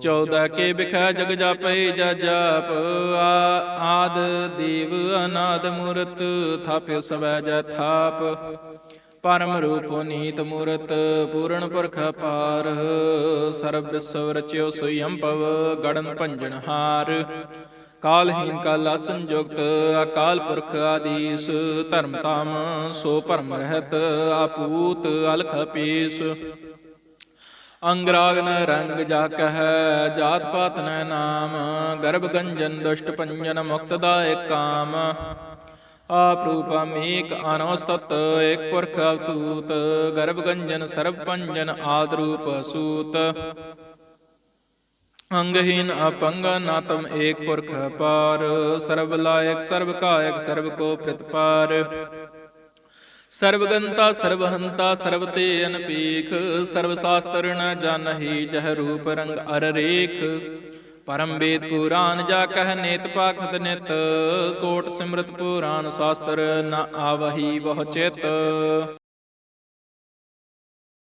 ਚੌਦਹ ਕੇ ਬਿਖੈ ਜਗ ਜਾਪੈ ਜਾ ਜਾਪ, ਆ- ਆਦ ਦੇਵ ਅਨਾਦ ਮੂਰਤ, ਥਾਪਿ ਸਵੈ ਜੈ ਥਾਪ। ਪਰਮ ਰੂਪ ਨੀਤ ਮੂਰਤ, ਪੂਰਨ ਪੁਰਖ ਪਾਰ। ਸਰਬ ਵਿਸਵ ਰਚਿਓ ਸੋਇੰ ਭਵ ਗੜਨ ਭੰਜਨ ਹਾਰ। ਕਾਲਹੀਨ ਕਾਲਾ ਸੰਯੁਕਤ ਅਕਾਲ ਪੁਰਖ ਆਦੀਸ। ਧਰਮ ਤਾਮ ਸੋ ਭਰਮ ਰਹਿਤ, ਆਪੂਤ ਅਲਖ ਪੀਸ। ਅੰਗਰਾਗ ਨ ਰੰਗ ਜਾ ਕਹੈ ਜਾਤ ਪਾਤ ਨ ਨਾਮ, ਗਰਭ ਗੰਜਨ ਦੁਸ਼ਟ ਪੰਜਨ ਮੁਕਤ ਦਾਇਕ ਕਾਮ। ਆਪ ਰੂਪ ਅਮੇਕ ਅਨਵਸਤਤ ਏਕ ਪੁਰਖ ਅਵਤੂਤ, ਗਰਭ ਗੰਜਨ ਸਰਬ ਪੰਜਨ ਆਦ ਰੂਪ ਸੂਤ। ਅੰਗਹੀਨ ਅਪੰਗ ਨਾਤਮ ਏਕ ਪੁਰਖ ਪਾਰ, ਸਰਬ ਲਾਇਕ ਸਰਬ ਕਾਇਕ ਸਰਬ ਕੋ ਪ੍ਰਤਪਾਰ। ਸਰਬਗੰਤਾ, ਸਰਬਹੰਤਾ ਸਰਬ ਤੇ ਅਨਪੀਖ ਸਰਬ ਸ਼ਾਸਤਰ ਨ ਜਾਣਹੀ ਜਹ ਰੂਪ ਰੰਗ ਅਰ ਰੇਖ। ਪਰਮ ਵੇਦ ਪੁਰਾਨ ਜਾ ਕਹਿ ਨੇਤ ਪਾਖਤ ਨਿਤ, ਕੋਟ ਸਿਮਰਤ ਪੁਰਾਨ ਸ਼ਾਸਤਰ ਨ ਆਵਹੀ ਬਹੁ ਚਿਤ।